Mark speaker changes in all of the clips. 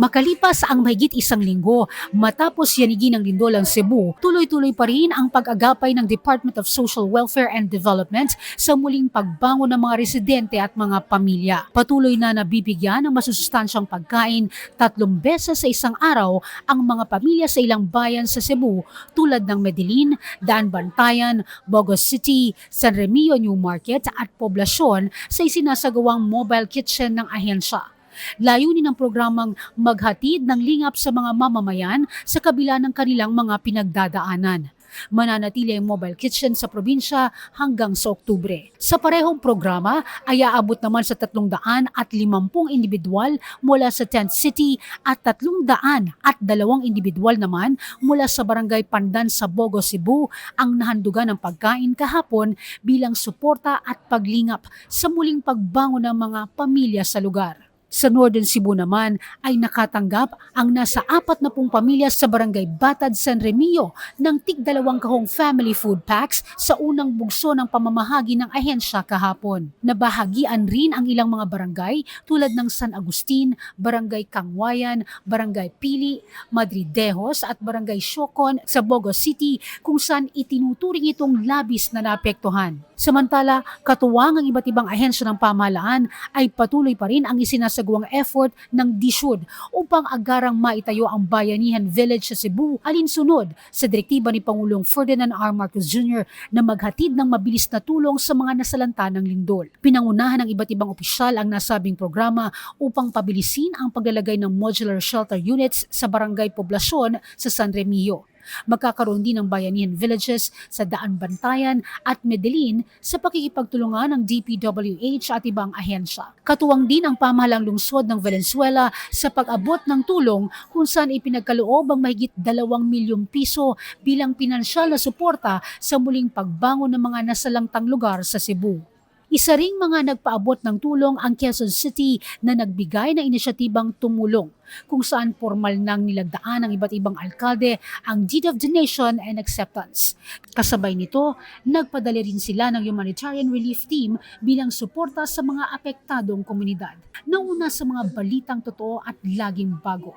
Speaker 1: Makalipas ang mahigit isang linggo matapos yanigi ng lindol ang Cebu, tuloy-tuloy pa rin ang pag-agapay ng Department of Social Welfare and Development sa muling pagbangon ng mga residente at mga pamilya. Patuloy na nabibigyan ng masusustansyang pagkain tatlong beses sa isang araw ang mga pamilya sa ilang bayan sa Cebu tulad ng Medellin, Daan Bantayan, Bogos City, San Remio New Market at Poblasyon sa isinasagawang mobile kitchen ng ahensya. Layunin ng programang maghatid ng lingap sa mga mamamayan sa kabila ng kanilang mga pinagdadaanan. Mananatili ang mobile kitchen sa probinsya hanggang sa Oktubre. Sa parehong programa ay aabot naman sa 300 at 50 individual mula sa tent city at 300 at dalawang individual naman mula sa barangay Pandan sa Bogo, Cebu ang nahandugan ng pagkain kahapon bilang suporta at paglingap sa muling pagbangon ng mga pamilya sa lugar. Sa Northern Cebu naman ay nakatanggap ang nasa apat na pong pamilya sa barangay Batad San Remio ng tig dalawang kahong family food packs sa unang bugso ng pamamahagi ng ahensya kahapon. Nabahagian rin ang ilang mga barangay tulad ng San Agustin, Barangay Kangwayan, Barangay Pili, Madridejos at Barangay Siocon sa Bogo City kung saan itinuturing itong labis na naapektuhan. Samantala, katuwang ang iba't ibang ahensya ng pamahalaan ay patuloy pa rin ang isinasagawang effort ng DSUD upang agarang maitayo ang Bayanihan Village sa Cebu alinsunod sa direktiba ni Pangulong Ferdinand R. Marcos Jr. na maghatid ng mabilis na tulong sa mga nasalanta ng lindol. Pinangunahan ng iba't ibang opisyal ang nasabing programa upang pabilisin ang paglalagay ng modular shelter units sa barangay poblasyon sa San Remio. Magkakaroon din ng bayanihan villages sa Daan Bantayan at Medellin sa pakikipagtulungan ng DPWH at ibang ahensya. Katuwang din ang pamahalang lungsod ng Valenzuela sa pag-abot ng tulong kung saan ipinagkaloob ang mahigit 2 milyong piso bilang pinansyal na suporta sa muling pagbangon ng mga nasalangtang lugar sa Cebu. Isa ring mga nagpaabot ng tulong ang Quezon City na nagbigay ng inisyatibang tumulong kung saan formal nang nilagdaan ng iba't ibang alkalde ang Deed of Donation and Acceptance. Kasabay nito, nagpadali rin sila ng humanitarian relief team bilang suporta sa mga apektadong komunidad. Nauna sa mga balitang totoo at laging bago.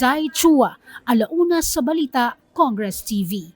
Speaker 1: Zai Chua, Alauna sa Balita, Congress TV.